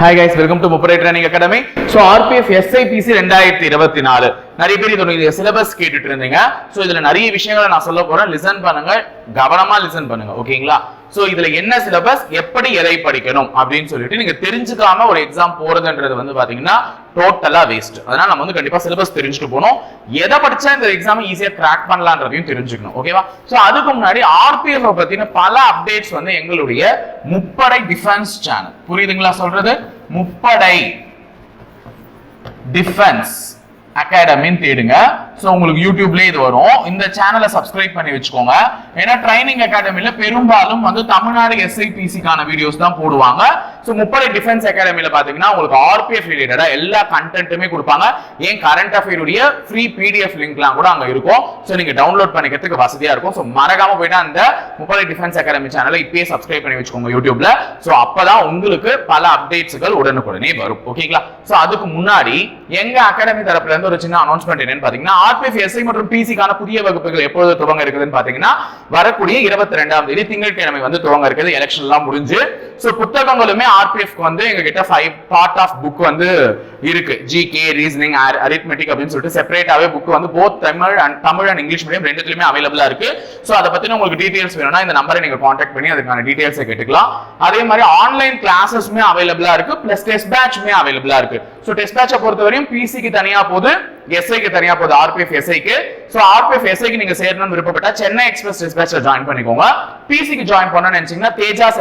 Hi guys welcome to முப்பரை training academy so RPF SI PC ரெண்டாயிரத்தி இருபத்தி நாலு. நிறைய பேர் இதோட சிலபஸ் கேட்டுட்டு இருந்தீங்க. ஸோ இதுல நிறைய விஷயங்களை நான் சொல்ல போறேன். லிசன் பண்ணுங்க. கவனமா லிசன் பண்ணுங்க. ஓகேங்களா ஸோ இதுல என்ன சிலபஸ் எப்படி எதை படிக்கணும்? அப்படின்னு சொல்லிட்டு நீங்க தெரிஞ்சுக்காம ஒரு எக்ஸாம் போறதுன்றது வந்து பாத்தீங்கன்னா டோட்டலா வேஸ்ட் அதனால நம்ம வந்து கண்டிப்பா சிலபஸ் தெரிஞ்சுட்டு போகணும். எதை படிச்சா இந்த எக்ஸாம் ஈஸியா கிராக் பண்ணலான்றதையும் தெரிஞ்சுக்கணும். ஓகேவா ஸோ அதுக்கு முன்னாடி ஆர்பிஎஃப் பத்தின பல அப்டேட்ஸ் வந்து எங்களுடைய முப்படை டிஃபென்ஸ் சேனல் புரியுதுங்களா சொல்றது? முப்படை டிஃபென்ஸ் அகாடமின்னு தேடுங்க. ஸோ உங்களுக்கு யூடியூப்லேயே இது வரும். இந்த சேனலை சப்ஸ்கிரைப் பண்ணி வச்சுக்கோங்க. ஏன்னா ட்ரைனிங் அகாடமியில் பெரும்பாலும் வந்து தமிழ்நாடு எஸ்ஐபிசிக்கான வீடியோஸ் தான் போடுவாங்க. ஸோ முப்படை டிஃபென்ஸ் அகாடமியில் பார்த்தீங்கன்னா உங்களுக்கு ஆர்பிஎஃப் ரிலேட்டடாக எல்லா கண்டென்ட்டுமே கொடுப்பாங்க. ஏன் கரண்ட் அஃபேருடைய ஃப்ரீ பிடிஎஃப் லிங்க்லாம் கூட அங்கே இருக்கும். ஸோ நீங்கள் டவுன்லோட் பண்ணிக்கிறதுக்கு வசதியாக இருக்கும். ஸோ மறக்காம போயிட்டு அந்த முப்படை டிஃபென்ஸ் அகாடமி சேனலை இப்பயே சப்ஸ்கிரைப் பண்ணி வச்சுக்கோங்க யூடியூப்ல ஸோ அப்பதான் உங்களுக்கு பல அப்டேட்ஸ்கள் உடனுக்குடனே வரும். ஓகேங்களா ஸோ அதுக்கு முன்னாடி எங்க அகாடமி தரப்புல இருந்து ஒரு சின்ன அனௌன்ஸ்மெண்ட் என்னன்னு பாத்தீங்கன்னா ஆர்பிஎஃப் எஸ்ஐ மற்றும் பிசிக்கான புதிய வகுப்புகள் எப்பொழுது துவங்க இருக்குதுன்னு பாத்தீங்கன்னா வரக்கூடிய இருபத்தி ரெண்டாம் தேதி திங்கட்கிழமை வந்து துவங்க இருக்குது. எலெக்ஷன் எல்லாம் முடிஞ்சு. ஸோ புத்தகங்களுமே ஆர்பிஎஃப் வந்து எங்க கிட்ட ஃபைவ் பார்ட் ஆஃப் புக் வந்து இருக்கு. ஜிகே ரீசனிங் அரித்மெட்டிக் அப்படின்னு சொல்லிட்டு செப்பரேட்டாவே புக் வந்து both Tamil and Tamil and English medium ரெண்டுத்துலயுமே அவைலபிளா இருக்கு. ஸோ அதை பத்தின உங்களுக்கு டீடைல்ஸ் வேணும்னா இந்த நம்பரை நீங்க காண்டாக்ட் பண்ணி அதுக்கான டீடைல்ஸை கேட்டுக்கலாம். அதே மாதிரி ஆன்லைன் கிளாஸஸ்மே அவைலபிளா இருக்கு. பிளஸ் டெஸ்ட் பேட்ச்மே அவைலபிளா இருக்கு. ஸோ டெஸ்ட் பேட்சை பொறுத்தவரையும் பிசிக்கு தனியா போகுது. எஸ்ஐக்கு தனியா போகுது. ஆர்பிஎஃப் எஸ்ஐக்கு ஸோ ஆர்பிஎஃப் எஸ்ஐக்கு நீங்க சேரணும்னு விருப்பப்பட்டா சென்னை எக்ஸ்பிரஸ் டெஸ்ட் ஜாயின் பண்ணிக்கோங்க. பிசிக்கு ஜாயின் பண்ணணும்னு நினைச்சீங்கன்னா தேஜாஸ்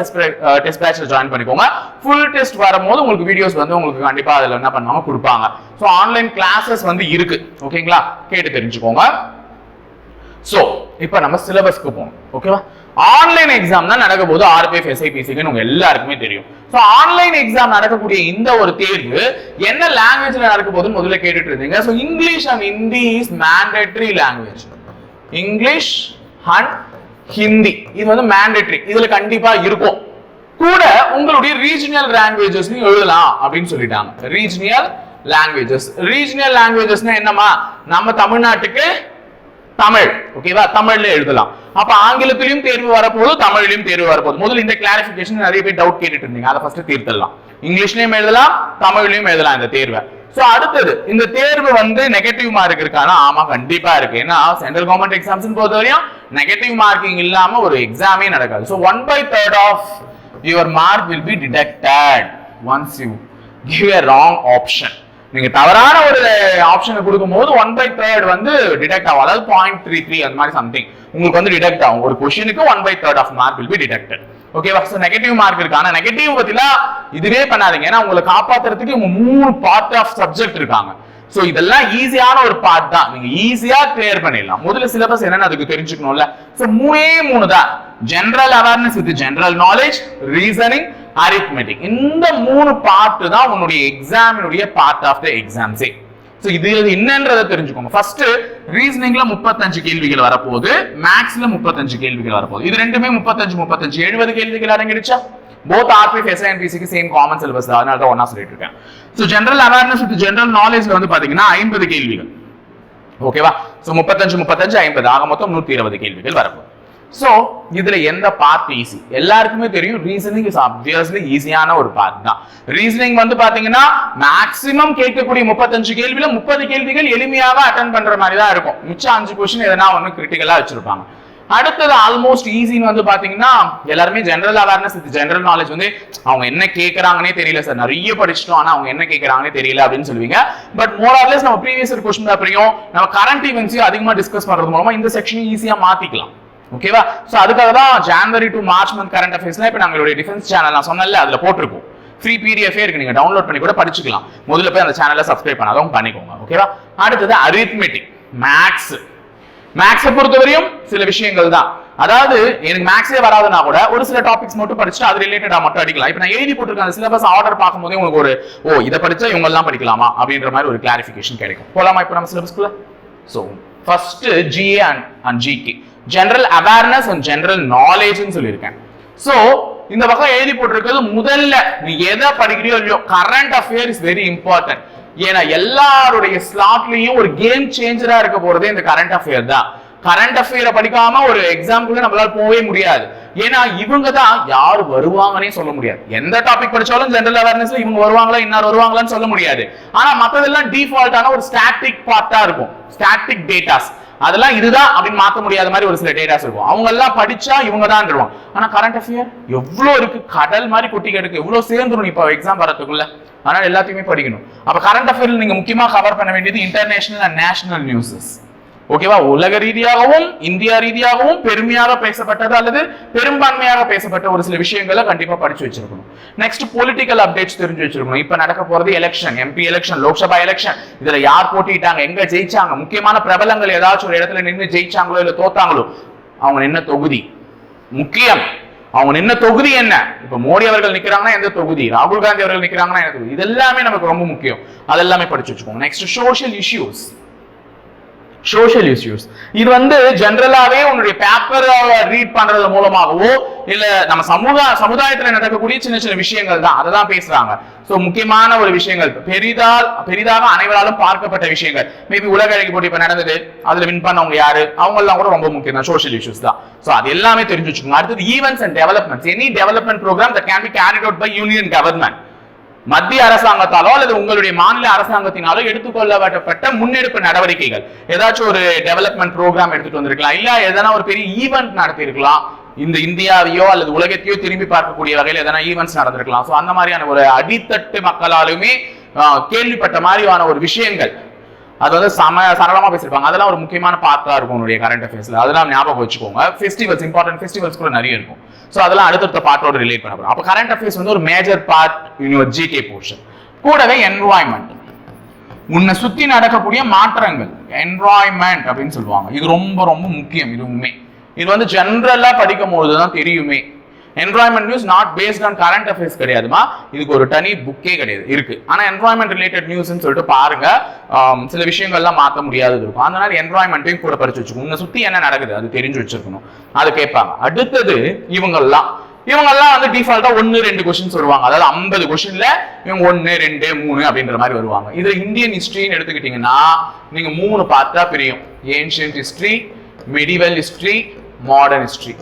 டெஸ்ட் ஜாயின் பண்ணிக்கோங்க. ஃபுல் டெஸ்ட் வரும்போது உங்களுக்கு வீடியோஸ் வந்து உங்களுக்கு கண்டிப்பா அதுல என்ன பண்ணுவாங்க கொடுப்பாங்க. ஸோ ஆன்லைன் கிளாஸஸ் வந்து இருக்கு. ஓகேங்களா கேட்டு தெரிஞ்சுக்கோங்க. சோ இப்போ நம்ம சிலபஸ்க்கு போகணும். ஓகேவா ஆன்லைன் எக்ஸாம் தான் நடக்க போது ஆர்பிஎஃப் எஸ்ஐபிசிக்குன்னு உங்க எல்லாருக்குமே தெரியும். ஸோ ஆன்லைன் எக்ஸாம் நடக்கக்கூடிய இந்த ஒரு தேர்வு என்ன லாங்குவேஜ்ல நடக்க போதுன்னு முதல்ல கேட்டுட்டு இருந்தீங்க. So English and Hindi is mandatory language English and Hindi இது வந்து மேண்டேட்ரி இதுல கண்டிப்பா இருக்கும். கூட உங்களுடைய ரீஜனல் லாங்குவேஜஸ் எழுதலாம் அப்படின்னு சொல்லிட்டாங்க. ரீஜனல் லாங்குவேஜஸ் ரீஜனல் லாங்குவேஜஸ்னா என்னமா நம்ம தமிழ்நாட்டுக்கு தமிழ். ஓகேவா தமிழ்ல எழுதலாம். அப்ப ஆங்கிலத்திலையும் தேர்வு வரப்போகுது தமிழ்லயும் தேர்வு வரப்போகுது. முதல்ல இந்த கிளாரிபிகேஷன் நிறைய பேர் டவுட் கேட்டுட்டு இருந்தீங்க. அதை ஃபர்ஸ்ட் தீர்த்தலாம் இங்கிலீஷ்லயும் எழுதலாம் தமிழ்லயும் எழுதலாம் இந்த தேர்வை. சோ அடுத்தது இந்த தேர்வு வந்து நெகட்டிவ் மார்க் இருக்கானா? ஆமா கண்டிப்பா இருக்கு. ஏன்னா சென்ட்ரல் கவர்மெண்ட் எக்ஸாம்ஸ் பொறுத்தவரையும் நெகட்டிவ் மார்க்கிங் இல்லாம ஒரு எக்ஸாமே நடக்காது. So one by third of your mark will be detected once you give a wrong option நீங்க தவறான ஒரு ஆப்ஷனை கொடுக்கும்போது ஒன் பை தேர்ட் வந்து டிடெக்ட் ஆகும். அதாவது பாயிண்ட் த்ரீ த்ரீ அந்த மாதிரி சம்திங் உங்களுக்கு வந்து டிடெக்ட் ஆகும். ஒரு கொஸ்டினுக்கு one by third of mark will be detected ஓகேவா ஸோ நெகட்டிவ் மார்க் இருக்கு. ஆனா நெகட்டிவ் பத்திலாம் இதுவே பண்ணாதீங்க. ஏன்னா உங்களை காப்பாத்துறதுக்கு உங்க மூணு பார்ட் ஆஃப் சப்ஜெக்ட் இருக்காங்க. சோ இதெல்லாம் ஈஸியான ஒரு பார்ட் தான். நீங்க ஈஸியா கிளியர் பண்ணிடலாம். முதல்ல சிலபஸ் என்னன்னு அதுக்கு தெரிஞ்சுக்கணும்ல. சோ மூணே மூணு தான். General awareness with general knowledge reasoning arithmetic இந்த மூணு பார்ட் தான் உன்னுடைய எக்ஸாமினுடைய பார்ட் ஆஃப் த எக்ஸாம்ஸே ஸோ இது என்னன்றதை தெரிஞ்சுக்கோங்க ஃபர்ஸ்ட் ரீசனிங்ல முப்பத்தஞ்சு கேள்விகள் வரப்போகுது. மேக்ஸ்ல முப்பத்தஞ்சு கேள்விகள் வரப்போகுது. இது ரெண்டுமே முப்பத்தஞ்சு முப்பத்தஞ்சு எழுபது கேள்விகள் அடங்கிடுச்சா? போத் ஆர்பிஎஃப் எஸ்ஐஎன்பிசிக்கு சேம் காமன் சிலபஸ் தான். அதனால தான் ஒன்னா சொல்லிட்டு இருக்கேன். So general awareness with general நாலேஜ்ல வந்து பாத்தீங்கன்னா ஐம்பது கேள்விகள். ஓகேவா ஸோ முப்பத்தஞ்சு முப்பத்தஞ்சு ஐம்பது. ஆக மொத்தம் நூத்தி இருபது கேள்விகள் வரப்போகுது. சோ இதுல எந்த பார்ட் ஈஸி எல்லாருக்குமே தெரியும் ரீசனிங் இஸ் அப்வியஸ்லி ஈஸியான ஒரு பார்ட் தான். ரீசனிங் வந்து பாத்தீங்கன்னா மேக்சிமம் கேட்கக்கூடிய முப்பத்தஞ்சு கேள்வியில முப்பது கேள்விகள் எளிமையாக அட்டன் பண்ற மாதிரி தான் இருக்கும். மிச்சம் அஞ்சு கொஸ்டின் எதனா ஒன்று கிரிட்டிக்கலா வச்சிருப்பாங்க. அடுத்தது ஆல்மோஸ்ட் ஈஸின்னு வந்து பாத்தீங்கன்னா எல்லாருமே ஜென்ரல் அவேர்னஸ் இது ஜென்ரல் நாலேஜ் வந்து அவங்க என்ன கேட்கறாங்கன்னே தெரியல சார் நிறைய படிச்சிட்டோம் ஆனா அவங்க என்ன கேட்கறாங்கன்னே தெரியல அப்படின்னு சொல்லுவீங்க. பட் மோர் ஆர்லெஸ் நம்ம ப்ரீவியஸ் கொஸ்டின் பேப்பரையும் நம்ம கரண்ட் ஈவெண்ட்ஸையும் அதிகமா டிஸ்கஸ் பண்றது மூலமா இந்த செக்ஷன் ஈஸியா மாத்திக்கலாம். ஓகேவா சோ அதுக்காக தான் January to March month current அஃபேர்ஸ்ல இப்போ நம்மளுடைய டிஃபென்ஸ் சேனல் நான் சொன்னல அதுல போட்டிருக்கோம். ஃப்ரீ பிடிஎஃபே இருக்கு நீங்க டவுன்லோட் பண்ணி கூட படிச்சுக்கலாம். முதல்ல போய் அந்த சேனலை சப்ஸ்கிரைப் பண்ணாதவங்க பண்ணிக்கோங்க. ஓகேவா அடுத்தது அரித்மெட்டிக் மேக்ஸ் மேக்ஸை பொறுத்தவரையும் சில விஷயங்கள் தான் அதாவது எனக்கு மேக்ஸே வராதுன்னா கூட ஒரு சில டாபிக்ஸ் மட்டும் படிச்சுட்டு அது ரிலேட்டடா மட்டும் அடிக்கலாம். இப்போ நான் எழுதி போட்டிருக்கேன் அந்த சிலபஸ் ஆர்டர் பார்க்கும்போதே உங்களுக்கு ஒரு ஓ இதை படிச்சா இவங்க எல்லாம் படிக்கலாமா? அப்படின்ற மாதிரி ஒரு கிளாரிஃபிகேஷன் கிடைக்கும். போலாமா இப்போ நம்ம சிலபஸ்க்குள்ள so first GA and and GK general awareness and general நாலேஜ்னு சொல்லியிருக்கேன். ஸோ இந்த பக்கம் எழுதி போட்டிருக்கிறது முதல்ல நீ எதை படிக்கிறியோ இல்லையோ current affair is very important ஏன்னா எல்லாருடைய ஸ்லாட்லயும் ஒரு கேம் சேஞ்சரா இருக்க போறதே இந்த கரண்ட் அஃபேர் தான். கரண்ட் அஃபேரை படிக்காம ஒரு எக்ஸாம்பிள் நம்மளால போகவே முடியாது. ஏன்னா இவங்க தான் யார் வருவாங்கன்னே சொல்ல முடியாது. எந்த டாபிக் படிச்சாலும் ஜென்ரல் அவேர்னஸ் இவங்க வருவாங்களா இன்னார் வருவாங்களான்னு சொல்ல முடியாது. ஆனா மத்ததெல்லாம் டிஃபால்ட்டான ஒரு ஸ்டாட்டிக் பார்ட்டா இருக்கும். ஸ்டாட்டிக் டேட்டாஸ் அதெல்லாம் இதுதான் அப்படின்னு மாற்ற முடியாத மாதிரி ஒரு சில டேட்டாஸ் இருக்கும். அவங்க எல்லாம் படிச்சா இவங்க தான் இருவாங்க ஆனா கரண்ட் அஃபேர் எவ்வளவு இருக்கு? கடல் மாதிரி கொட்டி கிடக்கு. எவ்வளவு சேர்ந்துடும் இப்போ எக்ஸாம் வரதுக்குள்ள அதனால எல்லாத்தையுமே படிக்கணும். அப்ப கரண்ட் அஃபேர்ல நீங்க முக்கியமா கவர் பண்ண வேண்டியது இன்டர்நேஷனல் அண்ட் நேஷனல் நியூஸஸ் ஓகேவா? உலக ரீதியாகவும் இந்தியா ரீதியாகவும் பெருமையாக பேசப்பட்டது அல்லது பெரும்பான்மையாக பேசப்பட்ட ஒரு சில விஷயங்களை கண்டிப்பா படிச்சு வச்சிருக்கணும். நெக்ஸ்ட் பொலிட்டிக்கல் அப்டேட்ஸ் தெரிஞ்சு வச்சிருக்கணும். இப்ப நடக்க போறது election MP election Lok Sabha election இதுல யார் போட்டிட்டாங்க எங்க ஜெயிச்சாங்க முக்கியமான பிரபலங்கள் ஏதாச்சும் ஒரு இடத்துல நின்று ஜெயிச்சாங்களோ இல்ல தோத்தாங்களோ அவங்க என்ன தொகுதி. முக்கியம். அவங்க நின்ன தொகுதி என்ன? இப்ப மோடி அவர்கள் நிக்கிறாங்கன்னா எந்த தொகுதி? ராகுல் காந்தி அவர்கள் நிக்கிறாங்கன்னா எந்த தொகுதி? இது எல்லாமே நமக்கு ரொம்ப முக்கியம். அதெல்லாமே படிச்சு வச்சுக்கோங்க. Next social issues social issues இது வந்து ஜென்ரலாவே உன்னுடைய பேப்பரை ரீட் பண்றது மூலமாகவோ இல்ல நம்ம சமூக சமுதாயத்துல நடக்கக்கூடிய சின்ன சின்ன விஷயங்கள் தான். அதை தான் பேசுறாங்க. ஸோ முக்கியமான ஒரு விஷயங்கள். பெரிதால் பெரிதாக அனைவராலும் பார்க்கப்பட்ட விஷயங்கள். மேபி உலக அழகி போட்டி இப்போ நடந்தது. அதுல வின் பண்ணவங்க யாரு? அவங்கெல்லாம் கூட ரொம்ப முக்கியம் தான். சோஷியல் இஷ்யூஸ் தான். ஸோ அது எல்லாமே தெரிஞ்சு வச்சுக்கோங்க. அடுத்தது events and developments any development program the can be carried out by union government மத்திய அரசாங்கத்தாலோ அல்லது உங்களுடைய மாநில அரசாங்கத்தினாலோ எடுத்துக்கொள்ளப்பட்ட முன்னெடுப்பு நடவடிக்கைகள். ஏதாச்சும் ஒரு டெவலப்மெண்ட் ப்ரோக்ராம் எடுத்துட்டு வந்திருக்கலாம். இல்ல எதனா ஒரு பெரிய ஈவெண்ட் நடத்திருக்கலாம். இந்த இந்தியாவையோ அல்லது உலகத்தையோ திரும்பி பார்க்கக்கூடிய வகையில் எதனா ஈவெண்ட்ஸ் நடந்திருக்கலாம். ஸோ அந்த மாதிரியான ஒரு அடித்தட்டு மக்களாலுமே கேள்விப்பட்ட மாதிரியான ஒரு விஷயங்கள். அது வந்து சம சரளமா பேசியிருப்பாங்க. அதெல்லாம் ஒரு முக்கியமான பார்த்தா இருக்கும் உங்களுடைய கரண்ட் அஃபேர்ஸ்ல அதெல்லாம் ஞாபகம் வச்சுக்கோங்க. ஃபெஸ்டிவல்ஸ் இம்பார்ட்டன்ட் ஃபெஸ்டிவல்ஸ் கூட நிறைய இருக்கும். ஸோ அதெல்லாம் அடுத்தடுத்த பாட்டோட ரிலேட் பண்ண போகிறோம் அப்போ கரண்ட் அஃபேர்ஸ் வந்து ஒரு மேஜர் பார்ட் யூனிவர் ஜிகே போர்ஷன் கூடவே என்வாய்மெண்ட் உன்னை சுற்றி நடக்கக்கூடிய மாற்றங்கள். என்வாய்மெண்ட் அப்படின்னு சொல்லுவாங்க. இது ரொம்ப ரொம்ப முக்கியம். இதுவுமே. இது வந்து ஜென்ரலாக படிக்கும் போது தான் தெரியுமே. Environment news not based on current affairs கிடையாதுமா? இதுக்கு ஒரு தனி புக்கே கிடையாது. இருக்கு. ஆனா என்வாயன்மெண்ட் ரிலேட்டட் நியூஸ்னு சொல்லிட்டு பாருங்க. சில விஷயங்கள்லாம் மாத்த முடியாதது இருக்கும். அதனால என்வாயன்மெண்ட்டையும் கூட படிச்சு வச்சுக்கணும். உன்னை சுத்தி என்ன நடக்குது? அது தெரிஞ்சு வச்சிருக்கணும். அது கேட்பாங்க. அடுத்தது இவங்கெல்லாம் இவங்கெல்லாம் வந்து டிஃபால்ட்டா ஒன்னு ரெண்டு கொஸ்டின்ஸ் வருவாங்க. அதாவது ஐம்பது கொஸ்டின்ல இவங்க ஒன்னு ரெண்டு மூணு அப்படின்ற மாதிரி வருவாங்க. இது இந்தியன் ஹிஸ்டரின்னு எடுத்துக்கிட்டீங்கன்னா நீங்க மூணு பார்த்தா பிரியும். Ancient history medieval history modern history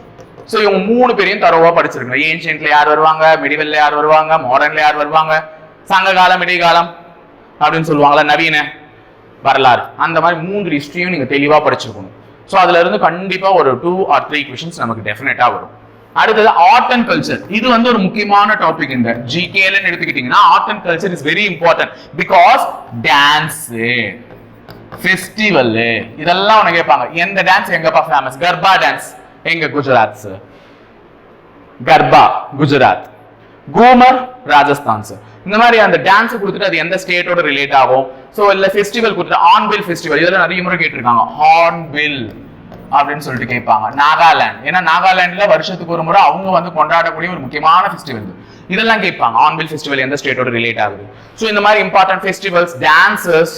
so இவங்க மூணு பேரையும் தரவா படிச்சிருக்கணும். ஏன்ஷியன்ட்ல யார் வருவாங்க? மெடிவல்ல யார் வருவாங்க? மாடர்ன்ல யார் வருவாங்க? சங்க காலம் இடைக்காலம் அப்படின்னு சொல்லுவாங்களா நவீன வரலாறு. அந்த மாதிரி மூன்று ஹிஸ்ட்ரியும் நீங்க தெளிவா படிச்சிருக்கணும். ஸோ அதுல இருந்து கண்டிப்பா ஒரு டூ ஆர் த்ரீ கொஷின்ஸ் நமக்கு டெஃபினட்டா வரும். அடுத்தது ஆர்ட் அண்ட் கல்ச்சர் இது வந்து ஒரு முக்கியமான டாபிக் இந்த ஜிகேலன்னு எடுத்துக்கிட்டீங்கன்னா art and culture is very important because dance festival இதெல்லாம் உனக்கு கேட்பாங்க. எந்த டான்ஸ் எங்கப்பா ஃபேமஸ் கர்பா டான்ஸ் எங்க குஜராத் சார் கர்பா குஜராத். கூமர் ராஜஸ்தான் சார் இந்த மாதிரி அந்த டான்ஸ் கொடுத்துட்டு அது எந்த ஸ்டேட்டோட ரிலேட் ஆகும்? ஸோ இல்லை ஃபெஸ்டிவல் கொடுத்துட்டு ஆன்பில் ஃபெஸ்டிவல் இதெல்லாம் நிறைய முறை கேட்டிருக்காங்க. ஹார்ன்பில் அப்படின்னு சொல்லிட்டு கேட்பாங்க. நாகாலாந்து. ஏன்னா நாகாலாந்துல வருஷத்துக்கு ஒரு முறை அவங்க வந்து கொண்டாடக்கூடிய ஒரு முக்கியமான ஃபெஸ்டிவல் இதெல்லாம் கேட்பாங்க. ஆன்பில் ஃபெஸ்டிவல் எந்த ஸ்டேட்டோட ரிலேட் ஆகுது? ஸோ இந்த மாதிரி இம்பார்ட்டன்ட் ஃபெஸ்டிவல்ஸ் டான்சஸ்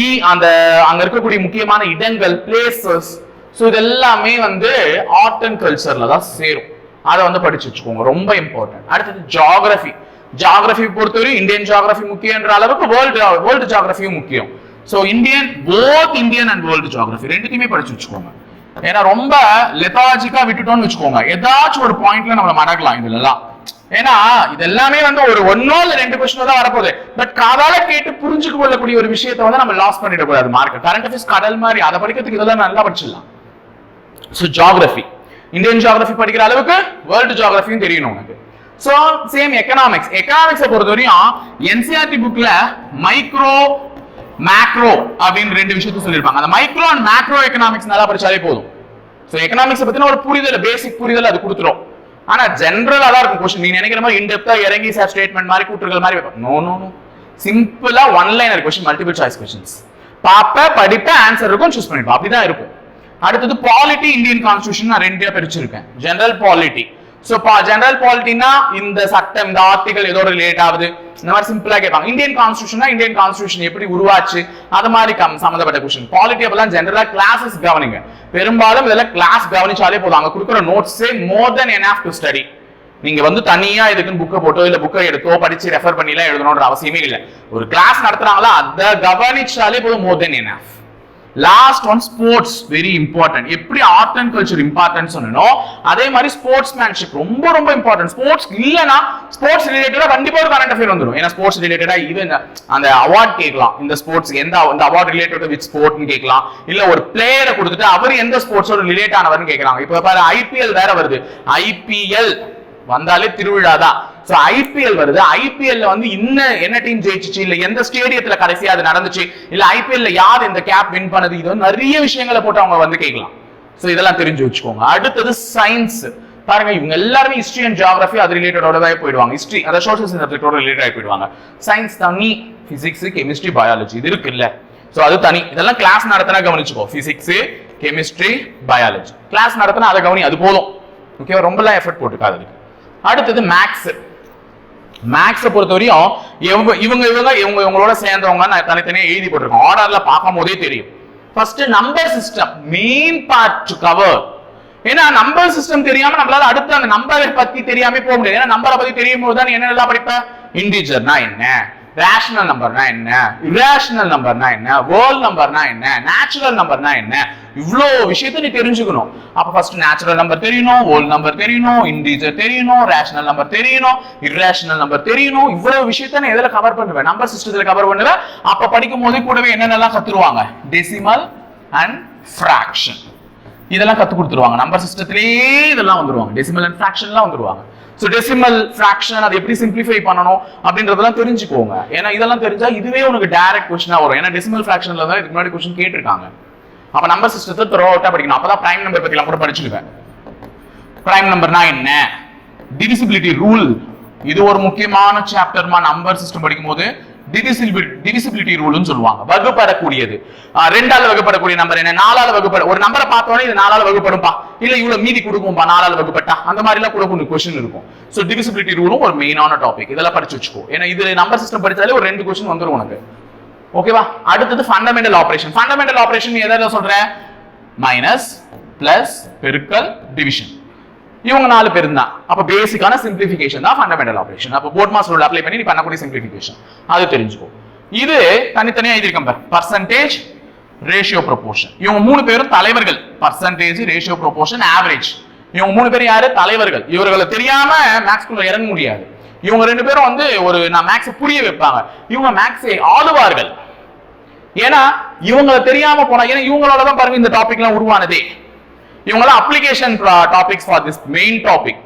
ஈ அந்த அங்க இருக்கக்கூடிய முக்கியமான இடங்கள் பிளேசஸ் ஸோ இது எல்லாமே வந்து ஆர்ட் அண்ட் கல்ச்சர்ல தான் சேரும். அதை வந்து படிச்சு வச்சுக்கோங்க. ரொம்ப இம்பார்ட்டன்ட் அடுத்தது ஜாகிரபி ஜாகிரபி பொறுத்தவரையும் இந்தியன் ஜாகிரபி முக்கியன்ற அளவுக்கு வேர்ல்டு வேர்ல்டு ஜாகிரபியும் முக்கியம். So Indian both Indian and world geography ரெண்டுத்தையுமே படிச்சு வச்சுக்கோங்க. ஏன்னா ரொம்ப லெத்தாஜிக்கா விட்டுட்டோம்னு வச்சுக்கோங்க. ஏதாச்சும் ஒரு பாயிண்ட்ல நம்மள மறக்கலாம் இதுலலாம். ஏன்னா இதெல்லாமே வந்து ஒரு ஒன்னோ இல்ல ரெண்டு கொஸ்டின் தான் வரப்போகுது. பட் காதால கேட்டு புரிஞ்சுக்க கொள்ளக்கூடிய ஒரு விஷயத்த வந்து நம்ம லாஸ் பண்ணிடக்கூடாது. மார்க் கரண்ட் அஃபேர்ஸ் கடல் மாதிரி அதை படிக்கிறதுக்கு இதெல்லாம் நல்லா படிச்சிடலாம். ஸோ ஜாகிரபி இந்தியன் ஜாகிரபி படிக்கிற அளவுக்கு வேர்ல்டு ஜாகிரபியும் தெரியணும் உனக்கு ஸோ சேம் எக்கனாமிக்ஸ் எக்கனாமிக்ஸை பொறுத்த வரையும் என்சிஆர்டி புக்ல மைக்ரோ மேக்ரோ அப்படின்னு ரெண்டு விஷயத்த சொல்லியிருப்பாங்க. அந்த மைக்ரோ அண்ட் மேக்ரோ எக்கனாமிக்ஸ் நல்லா படிச்சாலே போதும். ஸோ எக்கனாமிக்ஸ் பத்தின ஒரு புரிதல் பேசிக் புரிதல் அது கொடுத்துரும். ஆனா ஜென்ரலா தான் இருக்கும் கொஸ்டின் நீங்க நினைக்கிற மாதிரி இன்டெப்தா இறங்கி சார் ஸ்டேட்மெண்ட் மாதிரி கூட்டுகள் மாதிரி வைப்போம். நோ நோ நோ சிம்பிளா one liner question multiple choice questions பாப்ப படிப்ப ஆன்சர் இருக்கும் சூஸ் பண்ணிப்போம். அப்படிதான் இருக்கும். அடுத்தது பாலிட்டி இந்தியன் கான்ஸ்டியூஷன் நான் ரெண்டா பிரிச்சிருக்கேன். ஜெனரல் பாலிட்டி சோ ஜெனரல் பாலிட்டினா இந்த சட்டம் இந்த ஆர்டிகல் ஏதோ ரிலேட் ஆகுது. இந்த மாதிரி சிம்பிளா கேட்பாங்க. இந்தியன் கான்ஸ்டியூஷனா இந்தியன் கான்ஸ்டியூஷன் எப்படி உருவாச்சு? அது மாதிரி கம் சம்மந்தப்பட்ட கொஸ்டின் பாலிட்டி அப்பெல்லாம் ஜெனரலா கிளாஸஸ் கவனிங்க. பெரும்பாலும் இதெல்லாம் கிளாஸ் கவனிச்சாலே போதும். அங்க கொடுக்குற நோட்ஸே more than half to study நீங்க வந்து தனியா இதுக்குன்னு புக்கை போட்டோ இல்ல புக்கை எடுத்தோ படிச்சு ரெஃபர் பண்ணிலாம் எழுதணும்ன்ற அவசியமே இல்லை. ஒரு கிளாஸ் நடத்துறாங்களா? அதை கவனிச்சாலே போதும் more than half last one sports very important எப்படி ஆர்ட் அண்ட் கல்ச்சர் இம்பார்ட்டன்ட் சொன்னோம் அதே மாதிரி ஸ்போர்ட்ஸ் மேன்ஷிப் ரொம்ப ரொம்ப இம்பார்ட்டன்ட் ஸ்போர்ட்ஸ் இல்லைனா ஸ்போர்ட்ஸ் ரிலேட்டடா கண்டிப்பா ஒரு கரண்ட் அஃபேர் வந்துடும் ஏன்னா ஸ்போர்ட்ஸ் ரிலேட்டடா இது அந்த அவார்ட் கேட்கலாம். இந்த ஸ்போர்ட்ஸ் எந்த இந்த அவார்ட் ரிலேட்டட் வித் ஸ்போர்ட்னு கேட்கலாம். இல்ல ஒரு பிளேயரை கொடுத்துட்டு அவர் எந்த ஸ்போர்ட்ஸோட ரிலேட் ஆனவர்னு கேட்கலாம். இப்ப பாரு ஐபிஎல் வேற வருது. ஐபிஎல் வந்தாலே திருவிழா தான் சோ ஐபிஎல் வருது. ஐபிஎல்ல வந்து இன்ன என்ன டீம் ஜெயிச்சிச்சு? இல்ல எந்த ஸ்டேடியத்துல கடைசியா அது நடந்துச்சு? இல்ல ஐபிஎல்ல யார் இந்த கேப் வின் பண்ணது? இது வந்து நிறைய விஷயங்களை போட்டு அவங்க வந்து கேட்கலாம். சோ இதெல்லாம் தெரிஞ்சு வச்சுக்கோங்க. அடுத்தது சயின்ஸ் பாருங்க இவங்க எல்லாருமே ஹிஸ்டரி அண்ட் ஜியாகிரபி அது ரிலேட்டடோட போயிடுவாங்க. ஹிஸ்டரி அதாவது சோஷியல் சப்ஜெக்டோட ரிலேட்டட் ஆகி போயிடுவாங்க. சயின்ஸ் தனி பிசிக்ஸ் கெமிஸ்ட்ரி பயாலஜி இது இருக்கு இல்ல. சோ அது தனி. இதெல்லாம் கிளாஸ் நடத்தினா கவனிச்சுக்கோ. பிசிக்ஸ் கெமிஸ்ட்ரி பயாலஜி கிளாஸ் நடத்தினா அதை கவனி அது போதும். ஓகேவா ரொம்பலாம் எஃபர்ட் போட்டுக்காது அதுக்கு அடுத்தது மேக்ஸ் மேக்ஸை பொறுத்தவரையும் இவங்க இவங்க இவங்க இவங்க இவங்களோட சேர்ந்தவங்க நான் தனித்தனியாக எழுதி போட்டிருக்கோம். ஆர்டர்ல பார்க்கும் போதே தெரியும். First number system main part to cover ஏன்னா நம்பர் சிஸ்டம் தெரியாம நம்மளால அடுத்த அந்த நம்பரை பத்தி தெரியாம போக முடியாது. ஏன்னா நம்பரை பத்தி தெரியும் போது தான் என்ன நல்லா படிப்பேன் இன்டிஜர்னா என்ன? ரேஷனல் நம்பர்னா என்ன? இரேஷனல் நம்பர்னா என்ன? வேர்ல்ட் நம்பர்னா என்ன? நேச்சுரல் நம்பர்னா என்ன? இவ்வளோ விஷயத்த நீ தெரிஞ்சுக்கணும். அப்போ ஃபர்ஸ்ட் நேச்சுரல் நம்பர் தெரியணும் வேர்ல்ட் நம்பர் தெரியணும் இண்டீஜர் தெரியணும் ரேஷனல் நம்பர் தெரியணும் இரேஷனல் நம்பர் தெரியணும். இவ்வளோ விஷயத்த நான் எதில் கவர் பண்ணுவேன்? நம்பர் சிஸ்டத்தில் கவர் பண்ணுவேன். அப்போ படிக்கும் போதே கூடவே என்னென்னலாம் கற்றுருவாங்க டெசிமல் அண்ட் ஃப்ராக்ஷன் இதெல்லாம் கற்றுக் கொடுத்துருவாங்க. நம்பர் சிஸ்டத்திலேயே இதெல்லாம் வந்துருவாங்க. டெசிமல் அண்ட் ஃப்ராக்ஷன்லாம் வந்துருவாங்க. ஸோ டெசிமல் ஃபிராக்ஷன் அதை எப்படி சிம்பிளிஃபை பண்ணணும் அப்படின்றதெல்லாம் தெரிஞ்சுக்கோங்க. ஏன்னா இதெல்லாம் தெரிஞ்சா இதுவே உனக்கு டைரக்ட் கொஸ்டினாக வரும். ஏன்னா டெசிமல் ஃப்ராக்ஷனில் தான் இதுக்கு முன்னாடி கொஸ்டின் கேட்டிருக்காங்க. அப்போ நம்பர் சிஸ்டத்தை த்ரோ அவுட்டாக படிக்கணும். அப்பதான் பிரைம் நம்பர் பற்றிலாம் கூட படிச்சிருக்கேன் பிரைம் நம்பர்னா என்ன? டிவிசிபிலிட்டி ரூல் இது ஒரு முக்கியமான சாப்டர்மா நம்பர் சிஸ்டம் படிக்கும்போது டிவிசிபிலிட்டி ரூல்னு சொல்லுவாங்க. வகுப்படக்கூடியது. ஆஹ் ரெண்டால வகுப்படக்கூடிய நம்பர் என்ன? நாலால வகுப்பட ஒரு நம்பரை பார்த்தோன்னே இது நாலால வகுப்படும்பா. இல்ல இவ்வளவு மீதி கொடுக்கும்பா நாலால வகுப்பட்டா? அந்த மாதிரி எல்லாம் கூட கொஞ்சம் கொஸ்டின் இருக்கும். சோ டிவிசிபிலிட்டி ரூலும் ஒரு மெயினான டாபிக் இதெல்லாம் படிச்சு வச்சுக்கோ. ஏன்னா இது நம்பர் சிஸ்டம் படிச்சாலே ஒரு ரெண்டு கொஸ்டின் வந்துடும் உனக்கு. ஓகேவா அடுத்தது ஃபண்டமெண்டல் ஆபரேஷன் ஃபண்டமெண்டல் ஆபரேஷன் எதாவது சொல்றேன் மைனஸ் பிளஸ் பெருக்கல் டிவிஷன் இவங்க நாலு பேர் தான். அப்ப பேசிக்கான சிம்பிளிஃபிகேஷன் தான் ஃபண்டமெண்டல் ஆப்ரேஷன் அப்போ போர்ட் மாஸ் ரூல் அப்ளை பண்ணி நீ பண்ணக்கூடிய சிம்பிளிஃபிகேஷன் அது தெரிஞ்சுக்கோ. இது தனித்தனியா எழுதியிருக்கேன் பார். பர்சன்டேஜ் ரேஷியோ ப்ரொபோர்ஷன் இவங்க மூணு பேரும் தலைவர்கள். பர்சன்டேஜ் ரேஷியோ ப்ரொபோர்ஷன் ஆவரேஜ் இவங்க மூணு பேரும் யாரு? தலைவர்கள். இவர்களை தெரியாம மேக்ஸ்குள்ள இறங்க முடியாது. இவங்க ரெண்டு பேரும் வந்து ஒரு நான் மேக்ஸ் புரிய வைப்பாங்க. இவங்க மேக்ஸை ஆளுவார்கள். ஏன்னா இவங்களை தெரியாம போனா ஏன்னா இவங்களோட தான் பாருங்க இந்த டாபிக் எல்லாம் உருவானதே. இவங்களாம் application topics for this main topic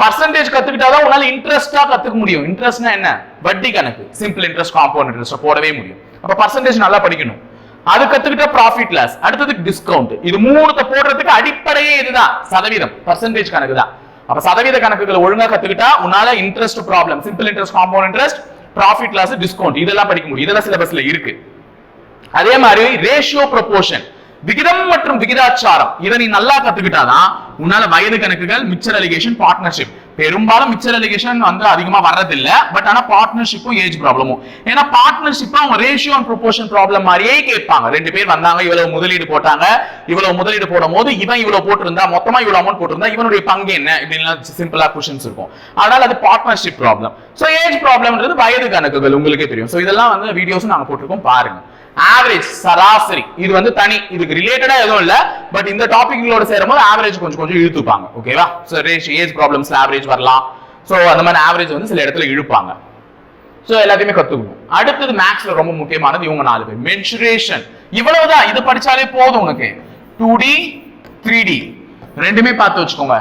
percentage கத்துக்கிட்டாதான் உன்னால இன்ட்ரெஸ்டா கத்துக்க முடியும். இன்ட்ரெஸ்ட்னா என்ன? வட்டி கணக்கு. சிம்பிள் இன்ட்ரெஸ்ட் காம்பவுண்ட் இன்ட்ரெஸ்ட் போடவே முடியும். அப்ப பர்சன்டேஜ் நல்லா படிக்கணும். அது கத்துக்கிட்ட ப்ராஃபிட் லாஸ் அடுத்தது டிஸ்கவுண்ட் இது மூணுத்த போடுறதுக்கு அடிப்படையே இதுதான். சதவீதம். பர்சன்டேஜ் கணக்கு தான். அப்ப சதவீத கணக்குகளை ஒழுங்கா கத்துக்கிட்டா உன்னால interest problem simple interest compound interest profit loss discount இதெல்லாம் படிக்க முடியும். இதெல்லாம் சிலபஸ்ல இருக்கு. அதே மாதிரி ரேஷியோ ப்ரொபோஷன் விகிதம் மற்றும் விகிதாச்சாரம். இதை நீ நல்லா கத்துக்கிட்டாதான் உன்னால வயது கணக்குகள் மிச்சர் அலிகேஷன் பார்ட்னர்ஷிப் பெரும்பாலும் மிச்சர் அலிகேஷன் வந்து அதிகமா வர்றதில்ல. பட் ஆனா பார்ட்னர்ஷிப்பும் ஏஜ் ப்ராப்ளமும் ஏன்னா பார்ட்னர்ஷிப் அவங்க ரேஷியோ அண்ட் ப்ரொபோஷன் ப்ராப்ளம் மாதிரியே கேட்பாங்க. ரெண்டு பேர் வந்தாங்க இவ்வளவு முதலீடு போட்டாங்க. இவ்வளவு முதலீடு போடும் போது இவன் இவ்வளவு போட்டிருந்தா மொத்தமா இவ்வளவு அமௌண்ட் போட்டிருந்தா இவனுடைய பங்கு என்ன? இப்படின்லாம் சிம்பிளா கொஸ்டின்ஸ் இருக்கும். அதனால அது பார்ட்னர்ஷிப் ப்ராப்ளம் ஸோ ஏஜ் ப்ராப்ளம்ன்றது வயது கணக்குகள். உங்களுக்கே தெரியும். ஸோ இதெல்லாம் வந்து வீடியோஸ் நாங்க போட்டிருக்கோம். பாருங்க. ஆவரேஜ் சராசரி. இது வந்து தனி. இதுக்கு ரிலேட்டடா எதுவும் இல்ல. பட் இந்த டாபிக்களோட சேரும்போது ஆவரேஜ் கொஞ்சம் கொஞ்சம் இழுத்துப்பாங்க. ஓகேவா சோ ரேஷ் ஏஜ் ப்ராப்ளம்ஸ் ஆவரேஜ் வரலாம். சோ அந்த மாதிரி ஆவரேஜ் வந்து சில இடத்துல இழுப்பாங்க. சோ எல்லாத்தையுமே கத்துக்கணும். அடுத்தது மேக்ஸ்ல ரொம்ப முக்கியமானது இவங்க நாலு பேர். மென்சுரேஷன் இவ்வளவுதான். இது படிச்சாலே போதும் உனக்கு. டூ டி த்ரீ டி ரெண்டுமே பார்த்து வச்சுக்கோங்க.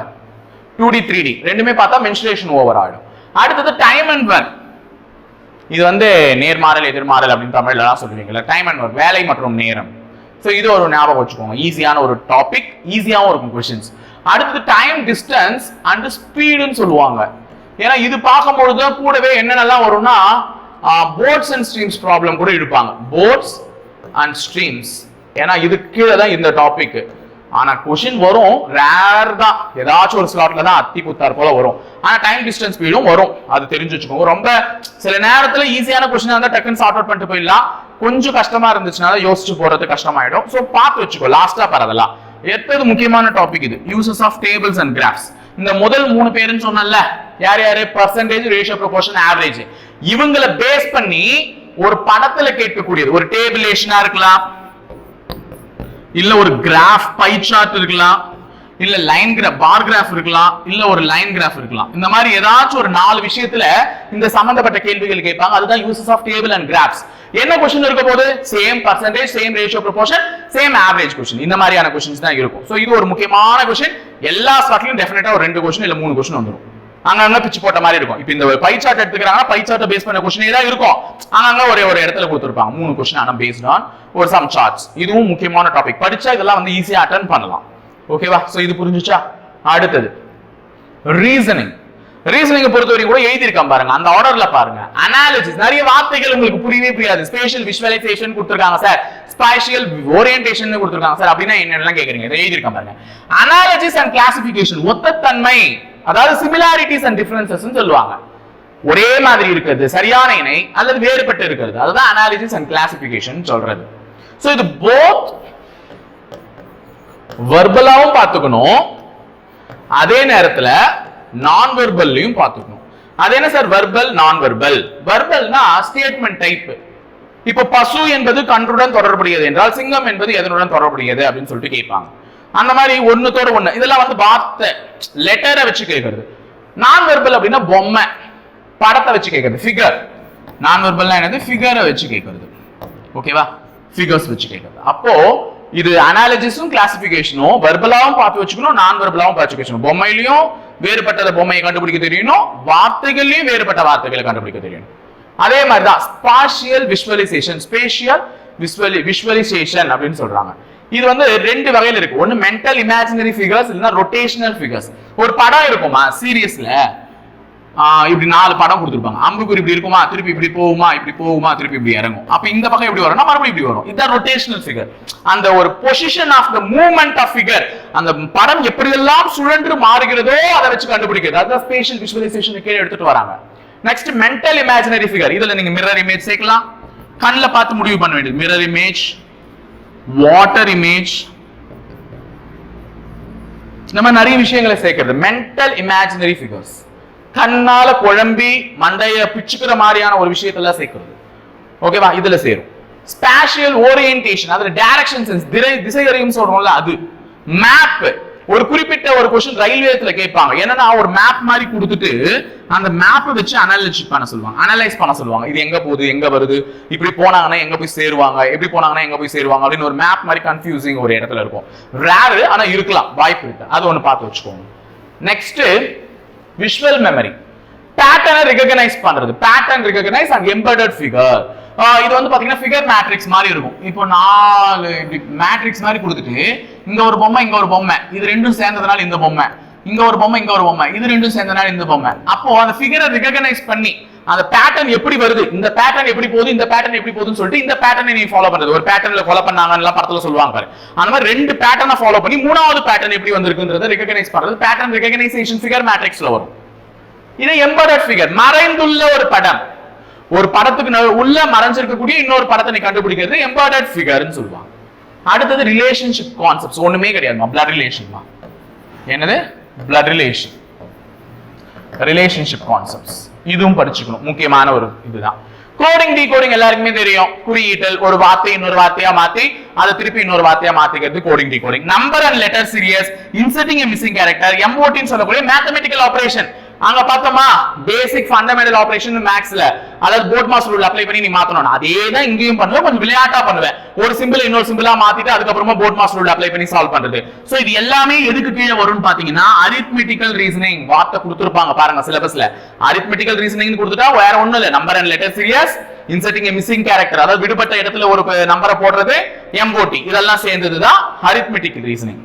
டூ டி த்ரீ டி ரெண்டுமே பார்த்தா மென்சுரேஷன் ஓவர் ஆயிடும். அடுத்தது டைம் அண்ட் ஒர்க் இது வந்து நேர்மாறல் எதிர்மாறல் அப்படின்னு தமிழ்லாம் சொல்லுவீங்கல்ல. டைம் அண்ட் ஒர்க் வேலை மற்றும் நேரம். ஸோ இது ஒரு ஞாபகம் வச்சுக்கோங்க. ஈஸியான ஒரு டாபிக் ஈஸியாகவும் இருக்கும் கொஷின்ஸ் அடுத்தது டைம் டிஸ்டன்ஸ் அண்ட் ஸ்பீடுன்னு சொல்லுவாங்க. ஏன்னா இது பார்க்கும்பொழுது கூடவே என்னென்னலாம் வரும்னா போட்ஸ் அண்ட் ஸ்ட்ரீம்ஸ் ப்ராப்ளம் கூட எடுப்பாங்க போட்ஸ் அண்ட் ஸ்ட்ரீம்ஸ் ஏன்னா இது கீழே தான் இந்த டாபிக் ஆனா கொஷின் வரும். ரேர் தான். ஏதாச்சும் ஒரு ஸ்லாட்ல தான் அத்தி குத்தார் போல வரும். ஆனா டைம் டிஸ்டன்ஸ் ஸ்பீடும் வரும். அது தெரிஞ்சு வச்சுக்கோங்க. ரொம்ப சில நேரத்துல ஈஸியான கொஷினா இருந்தா டக்குன்னு சார்ட் அவுட் பண்ணிட்டு போயிடலாம். கொஞ்சம் கஷ்டமா இருந்துச்சுனால யோசிச்சு போறது கஷ்டமாயிடும். சோ பார்த்து வச்சுக்கோ. லாஸ்டா பரவலாம் எத்தது முக்கியமான டாபிக் இது? Uses of tables and graphs இந்த முதல் மூணு பேருன்னு சொன்னல யார் யாரு? பர்சன்டேஜ் ரேஷியோ ப்ரொபோர்ஷன் ஆவரேஜ் இவங்களை பேஸ் பண்ணி ஒரு படத்துல கேட்கக்கூடியது. ஒரு டேபிளேஷனா இருக்கலாம். இல்ல ஒரு கிராஃப் பை சார்ட் இருக்கலாம். இல்ல லைன் கிராஃப் பார் கிராஃப் இருக்கலாம். இல்ல ஒரு லைன் கிராஃப் இருக்கலாம். இந்த மாதிரி ஏதாச்சும் ஒரு நாலு விஷயத்துல இந்த சம்பந்தப்பட்ட கேள்விகள் கேட்பாங்க. அதுதான் uses of table and graphs என்ன கொஸ்டின் இருக்க போது same percentage same ratio proportion same average question இந்த மாதிரியான கொஸ்டின்ஸ் தான் இருக்கும். ஸோ இது ஒரு முக்கியமான கொஸ்டின் எல்லா ஸ்பாட்லையும் டெஃபினட்டா ஒரு ரெண்டு கொஸ்டின் இல்ல மூணு கொஸ்டின் வந்துடும் அங்கங்க பிச்சு போட்ட மாதிரி இருக்கும். இப்போ இந்த பை சார்ட் எடுத்துக்கிறாங்கன்னா பை சார்ட்டை பேஸ் பண்ண கொஸ்டினே தான் இருக்கும்? அங்கங்க ஒரே ஒரு இடத்துல கொடுத்துருப்பாங்க. மூணு கொஸ்டின் ஆனா பேஸ்ட் ஆன் ஒரு சம் சார்ட்ஸ் இதுவும் முக்கியமான டாபிக் படிச்சா இதெல்லாம் வந்து ஈஸியா அட்டன் பண்ணலாம். ஓகேவா சோ இது புரிஞ்சுச்சா? அடுத்தது. ரீசனிங் ரீசனிங் பொறுத்தவரைக்கும் கூட எழுதியிருக்கான் பாருங்க. அந்த ஆர்டர்ல பாருங்க. அனாலிசிஸ் நிறைய வார்த்தைகள் உங்களுக்கு புரியவே புரியாது. ஸ்பேஷியல் விஷுவலைசேஷன் கொடுத்துருக்காங்க சார் ஸ்பேஷியல் ஓரியன்டேஷன் கொடுத்துருக்காங்க சார் அப்படின்னா என்னெல்லாம் கேட்குறீங்க இதை எழுதியிருக்கான் பாருங்க. அனாலிசிஸ் அண்ட் கிளாசிபிகேஷன் ஒத்தத்தன்மை. அதாவது சிமிலாரிட்டிஸ் அண்ட் டிஃபரன்சஸ் சொல்லுவாங்க. ஒரே மாதிரி இருக்கிறது சரியான இணை அல்லது வேறுபட்டு இருக்கிறது. அதுதான் அனாலிசிஸ் அண்ட் கிளாசிபிகேஷன் சொல்றது. ஸோ இது போத் வெர்பலாவும் பார்த்துக்கணும். அதே நேரத்தில் நான் வெர்பல்லையும் பார்த்துக்கணும். அது என்ன சார்? வெர்பல் நான் வெர்பல் வெர்பல்னா ஸ்டேட்மெண்ட் டைப் இப்போ பசு என்பது கன்றுடன் தொடர்புடையது என்றால் சிங்கம் என்பது எதனுடன் தொடர்புடையது அப்படின்னு சொல்லிட்டு கேட்பாங்க. அந்த மாதிரி ஒன்னுத்தோட ஒண்ணு. இதெல்லாம் வந்து வார்த்தை லெட்டரை வச்சு கேட்கறது. நான் வெர்பல் அப்படின்னா பொம்மை படத்தை வச்சு கேட்கறது. ஃபிகர் நான் வெர்பல்னா என்னது? ஃபிகரை வச்சு கேட்கறது. ஓகேவா ஃபிகர்ஸ் வச்சு கேட்கறது. அப்போ இது அனாலஜிஸும் கிளாசிபிகேஷனும் வெர்பலாவும் பார்த்து வச்சுக்கணும் நான் வெர்பலாவும் பார்த்து வச்சுக்கணும். பொம்மையிலையும் வேறுபட்டத பொம்மையை கண்டுபிடிக்க தெரியணும் வார்த்தைகள்லயும் வேறுபட்ட வார்த்தைகளை கண்டுபிடிக்க தெரியணும் அதே மாதிரி தான் spatial visualization spatial visually visualization அப்படின்னு சொல்றாங்க. இது வந்து ரெண்டு வகையில் இருக்கு. ஒன்னு மென்டல் இமேஜினரி ஃபிகர்ஸ் இல்லைன்னா ரொட்டேஷனல் ஃபிகர்ஸ் ஒரு படம் இருக்குமா சீரியஸ்ல இப்படி நாலு படம் கொடுத்துருப்பாங்க. அம்புக்குறி இப்படி இருக்குமா திருப்பி இப்படி போகுமா இப்படி போகுமா திருப்பி இப்படி இறங்கும். அப்ப இந்த பக்கம் இப்படி வரும்னா மறுபடியும் இப்படி வரும். இதுதான் ரொட்டேஷனல் ஃபிகர் அந்த ஒரு position of the movement of figure அந்த படம் எப்படியெல்லாம் சுழன்று மாறுகிறதோ அதை வச்சு கண்டுபிடிக்கிறது. அதுதான் ஸ்பேஷியல் விஷுவலைசேஷன் கீழே எடுத்துட்டு வராங்க. நெக்ஸ்ட் மென்டல் இமேஜினரி ஃபிகர் இதுல நீங்க மிரர் இமேஜ் சேர்க்கலாம். கண்ணில் பார்த்து முடிவு பண்ண வேண்டியது. மிரர் இமேஜ் வாட்டர் இமேஜ் மாதிரி நிறைய விஷயங்களை சேர்க்கிறது. மென்டல் இமேஜினரி ஃபிகர்ஸ் கண்ணால குழம்பி மண்டைய பிச்சுக்கிற மாதிரியான ஒரு விஷயத்துல சேர்க்கிறது. ஓகேவா இதுல சேரும். ஸ்பேஷியல் ஓரியன்டேஷன் அதுல டைரக்ஷன் சென்ஸ் திரை திசை அறியும் சொல்றோம்ல அது. மேப் ஒரு குறிப்பிட்ட ஒரு கொஸ்டின் ரயில்வேத்துல கேட்பாங்க. என்னன்னா ஒரு மேப் மாதிரி கொடுத்துட்டு அந்த மேப்பை வச்சு அனலைஸ் பண்ண சொல்லுவாங்க. அனலைஸ் பண்ண சொல்லுவாங்க. இது எங்க போகுது? எங்க வருது? இப்படி போனாங்கன்னா எங்க போய் சேருவாங்க? எப்படி போனாங்கன்னா எங்க போய் சேருவாங்க? அப்படின்னு ஒரு மேப் மாதிரி கன்ஃபியூசிங் ஒரு இடத்துல இருக்கும். ரேரு ஆனா இருக்கலாம். வாய்ப்பு இருக்கு. அது ஒன்று பார்த்து வச்சுக்கோங்க. நெக்ஸ்ட் விஷுவல் மெமரி பேட்டர்னை ரெகனைஸ் பண்றது. Pattern recognize and embedded figure இது வந்து பாத்தீங்கன்னா ஃபிகர் மேட்ரிக்ஸ் மாதிரி இருக்கும். இப்போ நாலு இப்படி மேட்ரிக்ஸ் மாதிரி கொடுத்துட்டு இங்க ஒரு பொம்மை இங்க ஒரு பொம்மை. இது ரெண்டும் சேர்ந்ததுனால இந்த பொம்மை. இங்க ஒரு பொம்மை இங்க ஒரு பொம்மை. இது ரெண்டும் சேர்ந்ததுனால இந்த பொம்மை. அப்போ அந்த ஃபிகரை ரெகனைஸ் பண்ணி அந்த பேட்டர்ன் எப்படி வருது? இந்த பேட்டர்ன் எப்படி போகுது? இந்த பேட்டர்ன் எப்படி போகுதுன்னு சொல்லிட்டு இந்த பேட்டர்னை நீ ஃபாலோ பண்றது. ஒரு பேட்டர்ன்ல ஃபாலோ பண்ணாங்கன்னு படத்துல சொல்லுவாங்க பாரு. அந்த மாதிரி ரெண்டு பேட்டர்னை ஃபாலோ பண்ணி மூணாவது பேட்டர்ன் எப்படி வந்திருக்குன்றத ரெகனைஸ் பண்றது. பேட்டர்ன் ரெகனைசேஷன் ஃபிகர் மேட்ரிக்ஸ்ல வரும். இது எம்படட் ஃபிகர் மறைந்துள்ள ஒரு படம். ஒரு படத்துக்கு உள்ள மறைஞ்சிருக்கக்கூடிய இன்னொரு படத்தை நீ கண்டுபிடிக்கிறது எம்பர்டட் ஃபிகர்னு சொல்லுவாங்க. அடுத்தது ரிலேஷன்ஷிப் கான்செப்ட்ஸ் ஒண்ணுமே கிடையாதுமா பிளட் தான். என்னது? பிளட் ரிலேஷன் ரிலேஷன்ஷிப் கான்செப்ட்ஸ் இதுவும் படிச்சுக்கணும். முக்கியமான ஒரு இதுதான். கோடிங் டிகோடிங் எல்லாருக்குமே தெரியும். குறியீட்டல் ஒரு வார்த்தை இன்னொரு வார்த்தையா மாத்தி அதை திருப்பி இன்னொரு வார்த்தையா மாத்திக்கிறது coding decoding number and letter series inserting missing character எம்ஓடின்னு சொல்லக்கூடிய மேத்தமெட்டிக்கல் ஆபரேஷன் அங்க பார்த்தோமா? பேசிக் ஃபண்டமெண்டல் ஆபரேஷன் மேக்ஸ்ல அதாவது போட் மாஸ் ரூல் அப்ளை பண்ணி நீ மாத்தணும் அதே தான் இங்கேயும் பண்ணுவேன் கொஞ்சம் விளையாட்டா பண்ணுவேன். ஒரு சிம்பிள் இன்னொரு சிம்பிளா மாத்திட்டு அதுக்கப்புறமா போட் மாஸ் ரூல் அப்ளை பண்ணி சால்வ் பண்றது. சோ இது எல்லாமே எதுக்கு கீழே வரும்னு பாத்தீங்கன்னா அரித்மெட்டிக்கல் ரீசனிங் வார்த்தை கொடுத்துருப்பாங்க பாருங்க சிலபஸ்ல அரித்மெட்டிக்கல் ரீசனிங் கொடுத்துட்டா வேற ஒண்ணும் இல்ல. Number and letter series inserting missing character அதாவது விடுபட்ட இடத்துல ஒரு நம்பரை போடுறது எம்போட்டி இதெல்லாம் சேர்ந்ததுதான் அரித்மெட்டிக்கல் ரீசனிங்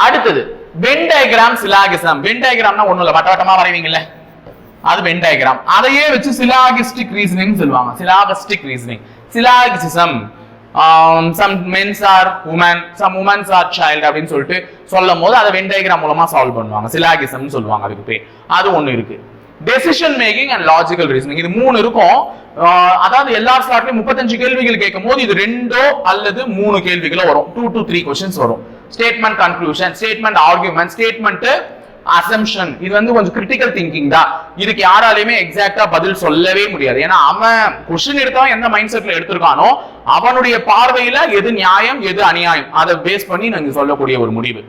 அடுத்தது வென் டயக்ராம் சிலாகிசம் வென் டயக்ராம்னா ஒண்ணும் இல்ல வட்ட வட்டமா வரைவீங்கல்ல. அது வென் டயக்ராம் அதையே வச்சு சிலாகிஸ்டிக் ரீசனிங் சொல்லுவாங்க. Syllogistic reasoning syllogism some mens are women some womens are child அப்படின்னு சொல்லிட்டு சொல்லும் போது அதை வென் டயக்ராம் மூலமா சால்வ் பண்ணுவாங்க. சிலாகிசம் சொல்லுவாங்க அதுக்கு பேர். அது ஒண்ணு இருக்கு. Decision making and logical reasoning இது மூணு இருக்கும். Uh, அதாவது எல்லா ஸ்லாட்லயும் முப்பத்தஞ்சு கேள்விகள் கேட்கும் போது இது ரெண்டோ அல்லது மூணு கேள்விகளோ வரும். டூ டு த்ரீ கொஸ்டின்ஸ் வரும். Statement conclusion statement argument statement assumption இது வந்து கொஞ்சம் கிரிட்டிக்கல் திங்கிங் தான். இதுக்கு யாராலையுமே எக்ஸாக்டா பதில் சொல்லவே முடியாது. ஏன்னா அவன் கொஸ்டின் எடுத்தவன் எந்த மைண்ட் செட்ல எடுத்திருக்கானோ அவனுடைய பார்வையில எது நியாயம் எது அநியாயம் அதை பேஸ் பண்ணி நாங்க சொல்லக்கூடிய ஒரு முடிவு.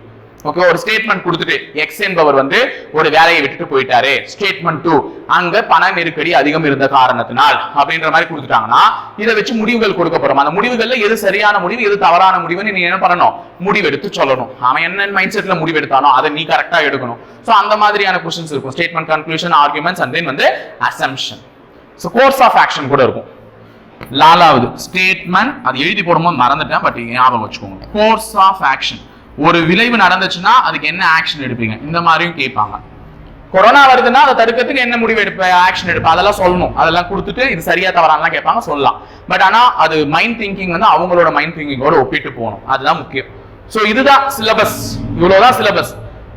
ஓகே ஒரு ஸ்டேட்மெண்ட் கொடுத்துட்டு எக்ஸ் என்பவர் வந்து ஒரு வேலையை விட்டுட்டு போயிட்டாரு. ஸ்டேட்மெண்ட் டூ அங்க பண நெருக்கடி அதிகம் இருந்த காரணத்தினால் அப்படின்ற மாதிரி கொடுத்துட்டாங்கன்னா இதை வச்சு முடிவுகள் கொடுக்க போறோம். அந்த முடிவுகள்ல எது சரியான முடிவு எது தவறான முடிவுன்னு நீ என்ன பண்ணணும்? முடிவெடுத்து சொல்லணும். அவன் என்ன மைண்ட் செட்ல முடிவெடுத்தானோ அதை நீ கரெக்டா எடுக்கணும். ஸோ அந்த மாதிரியான கொஸ்டின்ஸ் இருக்கும். Statement conclusion arguments and then வந்து assumption so course of action கூட இருக்கும். லாலாவது ஸ்டேட்மெண்ட் அது எழுதி போடும்போது மறந்துட்டேன் பட் ஞாபகம் வச்சுக்கோங்க. கோர்ஸ் ஆஃப் ஆக்ஷன் ஒரு விளைவு நடந்துச்சுன்னா அதுக்கு என்ன ஆக்ஷன் எடுப்பீங்க? இந்த மாதிரியும் கேட்பாங்க. கொரோனா வருதுன்னா அதை தடுக்கிறதுக்கு என்ன முடிவு எடுப்ப ஆக்ஷன் எடுப்ப? அதெல்லாம் சொல்லணும். அதெல்லாம் கொடுத்துட்டு இது சரியா தவறான்லாம் கேட்பாங்க சொல்லலாம். பட் ஆனா அது மைண்ட் திங்கிங் வந்து அவங்களோட மைண்ட் திங்கிங்கோட ஒப்பிட்டு போகணும். அதுதான் முக்கியம். ஸோ இதுதான் சிலபஸ் இவ்வளவுதான் சிலபஸ்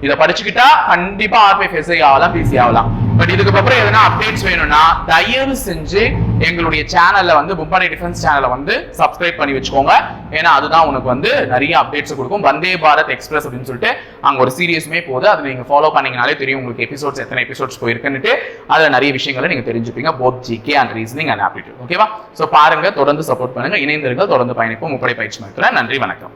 இதை படிச்சுக்கிட்டா கண்டிப்பா ஆர்பிஎஃப் எஸ்ஐ ஆகலாம் பிசி ஆகலாம். பட் இதுக்கப்புறம் எதனா அப்டேட்ஸ் வேணும்னா தயவு செஞ்சு எங்களுடைய சேனல்ல வந்து பும்பாடி டிஃபென்ஸ் சேனலை வந்து சப்ஸ்கிரைப் பண்ணி வச்சுக்கோங்க. ஏன்னா அதுதான் உனக்கு வந்து நிறைய அப்டேட்ஸ் கொடுக்கும். வந்தே பாரத் எக்ஸ்பிரஸ் அப்படின்னு சொல்லிட்டு அங்கே ஒரு சீரியஸுமே போகுது. அதை நீங்கள் ஃபாலோ பண்ணீங்கனாலே தெரியும் உங்களுக்கு எபிசோட்ஸ் எத்தனை எபிசோட்ஸ் போயிருக்குன்னுட்டு. அதில் நிறைய விஷயங்களை நீங்கள் தெரிஞ்சுப்பீங்க. Both GK and reasoning and aptitude ஓகேவா ஸோ பாருங்க தொடர்ந்து சப்போர்ட் பண்ணுங்க. இணைந்திருங்கள் தொடர்ந்து பயணிப்போம். முப்படை பயிற்சி மையத்துல. நன்றி வணக்கம்.